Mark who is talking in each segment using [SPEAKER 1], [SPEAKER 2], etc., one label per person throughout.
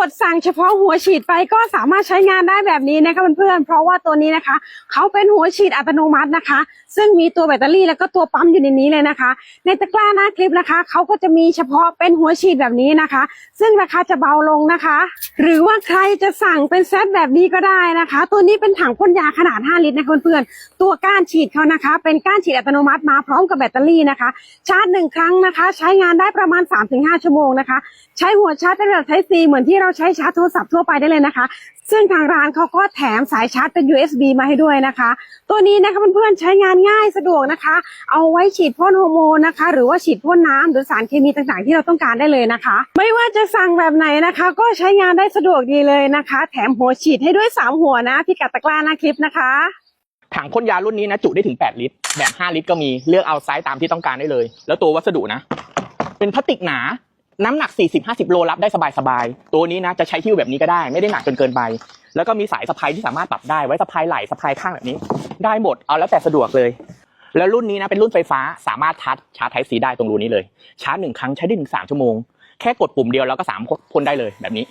[SPEAKER 1] กดสั่งเฉพาะหัวฉีดไปก็สามารถใช้งานได้แบบนี้นะคะเพื่อนๆเพราะว่าตัวนี้นะคะ เขาเป็นหัวฉีดอัตโนมัตินะคะ ซึ่งมีตัวแบตเตอรี่แล้วก็ตัวปั๊มอยู่ในนี้เลยนะคะ ในตะกร้าหน้าคลิปนะคะเขาก็จะมีเฉพาะเป็นหัวฉีดแบบนี้นะคะ ซึ่งราคาจะเบาลงนะคะ หรือว่าใครจะสั่งเป็นเซตแบบนี้ก็ได้นะคะ ตัวนี้เป็นถังพ่นยาขนาด 5 ลิตรนะคะเพื่อนๆตัวก้านฉีดเขานะคะ เป็นก้านฉีดอัตโนมัติมาพร้อมกับแบตเตอรี่นะคะ ชาร์จหนึ่งครั้งนะคะ ใช้งานได้ประมาณ 3-5 ชั่วโมงนะคะ ใช้หัวชาร์จเป็นแบบไทซีเหมือนที่เราราใช้ชาร์จโทรศัพท์ทั่วไปได้เลยนะคะ ซึ่งทางร้านเขาก็แถมสายชาร์จเป็น USB มาให้ด้วยนะคะ ตัวนี้นะคะเพื่อนๆใช้งานง่ายสะดวกนะคะ เอาไว้ฉีดพ่นฮอร์โมนนะคะ หรือว่าฉีดพ่นน้ำหรือสารเคมีต่างๆ ที่เราต้องการได้เลยนะคะ ไม่ว่าจะสั่งแบบไหนนะคะ ก็ใช้งานได้สะดวกดีเลยนะคะ แถมหัวฉีดให้ด้วยสามหัวนะพิกัดตะกร้าหน้าคลิปนะคะ
[SPEAKER 2] ถังพ่นยารุ่นนี้นะจุได้ถึง 8 ลิตร แบบ 5 ลิตรก็มีเลือกเอาไซส์ตามที่ต้องการได้เลย แล้วตัววัสดุนะ เป็นพลาสติกหนา น้ำหนัก 40-50 โลรับได้สบายๆ ตัวนี้นะจะใช้หิ้วแบบนี้ก็ได้ไม่ได้หนักจนเกินไป แล้วก็มีสายสะพายที่สามารถปรับได้ไว้สะพายไหล่สะพายข้างแบบนี้ ได้หมดเอาแล้วแต่สะดวกเลย แล้วรุ่นนี้นะเป็นรุ่นไฟฟ้าสามารถชาร์จชาร์จไทซีได้ตรงรูนี้เลย ชาร์จหนึ่งครั้งใช้ได้ถึงสามชั่วโมง แค่กดปุ่มเดียวแล้วก็สามพ่นได้เลยแบบนี้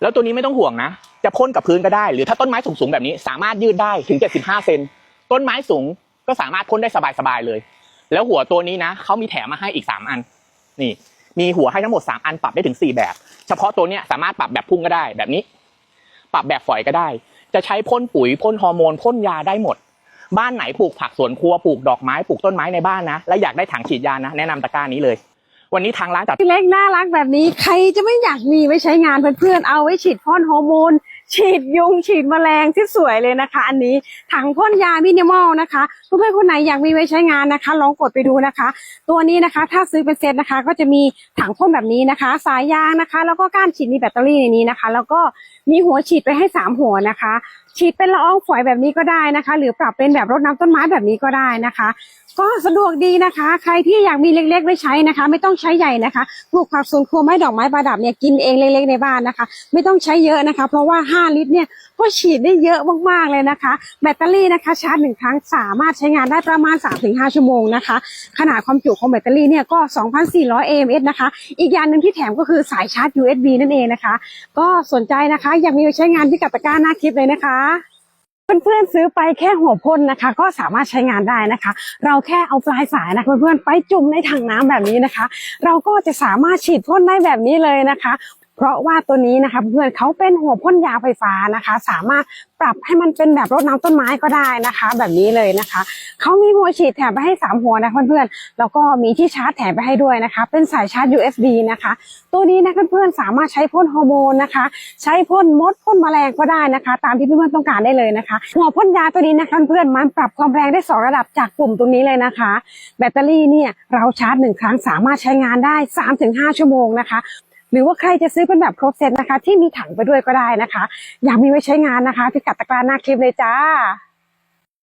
[SPEAKER 2] แล้วตัวนี้ไม่ต้องห่วงนะ จะพ่นกับพื้นก็ได้ หรือถ้าต้นไม้สูงๆแบบนี้ สามารถยืดได้ถึง 75 เซนต้นไม้สูงก็สามารถพ่นได้สบายๆเลย แล้วหัวตัวนี้นะเขามีแถมมาให้อีก 3 อัน นี่ มีหัวให้ทั้งหมด 3 อันปรับได้ถึง 4 แบบ เฉพาะตัวเนี้ยสามารถปรับแบบพุ่งก็ได้แบบนี้ ปรับแบบฝอยก็ได้ จะใช้พ่นปุ๋ยพ่นฮอร์โมนพ่นยาได้หมด บ้านไหนปลูกผักสวนครัวปลูกดอกไม้ปลูกต้นไม้ในบ้านนะ และอยากได้ถังฉีดยานะ แนะนำตะกร้านี้เลย วันนี้ทางร้านจัด
[SPEAKER 1] พี่เล็กน่ารักแบบนี้ใครจะไม่อยากมีไว้ใช้งานเพื่อนๆเอาไว้ฉีดพ่นฮอร์โมน ฉีดยุงฉีดแมลงที่สวยเลยนะคะ อันนี้ถังพ่นยามินิมอลนะคะเพื่อนๆคนไหนอยากมีไว้ใช้งานนะคะ ลองกดไปดูนะคะ ตัวนี้นะคะถ้าซื้อเป็นเซตนะคะ ก็จะมีถังพ่นแบบนี้นะคะ สายยางนะคะ แล้วก็ก้านฉีดมีแบตเตอรี่ในนี้นะคะ แล้วก็มีหัวฉีดไปให้สามหัวนะคะ ฉีดเป็นละอองฝอยแบบนี้ก็ได้นะคะ หรือปรับเป็นแบบรดน้ำต้นไม้แบบนี้ก็ได้นะคะ ก็สะดวกดีนะคะ ใครที่อยากมีเล็กๆไว้ใช้นะคะ ไม่ต้องใช้ใหญ่นะคะปลูกผักสวนครัวไม้ดอกไม้ประดับเนี่ยกินเองเล็กๆในบ้านนะคะ ไม่ต้องใช้เยอะนะคะ เพราะว่า 5 ลิตรเนี่ยก็ฉีดได้เยอะมากๆเลยนะคะ แบตเตอรี่นะคะชาร์จหนึ่งครั้งสามารถใช้งานได้ประมาณ 3-5 ชั่วโมงนะคะ ขนาดความจุของแบตเตอรี่เนี่ยก็ 2,400 AMS นะคะ อีกอย่างหนึ่งที่แถมก็คือสายชาร์จ USB นั่นเองนะคะ ก็สนใจนะคะอยากมีไว้ใช้งานที่กัตะกร้าหน้าคลิปเลยนะคะ เพื่อนๆซื้อไปแค่หัวพ่นนะคะ ก็สามารถใช้งานได้นะคะ เราแค่เอาปลายสายนะเพื่อนๆไปจุ่มในถังน้ำแบบนี้นะคะ เราก็จะสามารถฉีดพ่นได้แบบนี้เลยนะคะ เพราะว่าตัวนี้นะคะเพื่อนเขาเป็นหัวพ่นยาไฟฟ้านะคะ สามารถปรับให้มันเป็นแบบรดน้ำต้นไม้ก็ได้นะคะ แบบนี้เลยนะคะเขามีหัวฉีดแถมไปให้สามหัวนะเพื่อนๆแล้วก็มีที่ชาร์จแถมไปให้ด้วยนะคะ เป็นสายชาร์จ USB นะคะ ตัวนี้นะเพื่อนๆสามารถใช้พ่นฮอร์โมนนะคะ ใช้พ่นมดพ่นแมลงก็ได้นะคะ ตามที่เพื่อนๆต้องการได้เลยนะคะ หัวพ่นยาตัวนี้นะคะเพื่อนๆมันปรับความแรงได้สองระดับจากปุ่มตรงนี้เลยนะคะ แบตเตอรี่เนี่ยเราชาร์จหนึ่งครั้งสามารถใช้งานได้ 3-5 ชั่วโมงนะคะ หรือว่าใครจะซื้อเป็นแบบครบเซตนะคะ ที่มีถังไปด้วยก็ได้นะคะ อยากมีไว้ใช้งานนะคะพิกัดตะกร้าหน้าคลิปเลยจ้า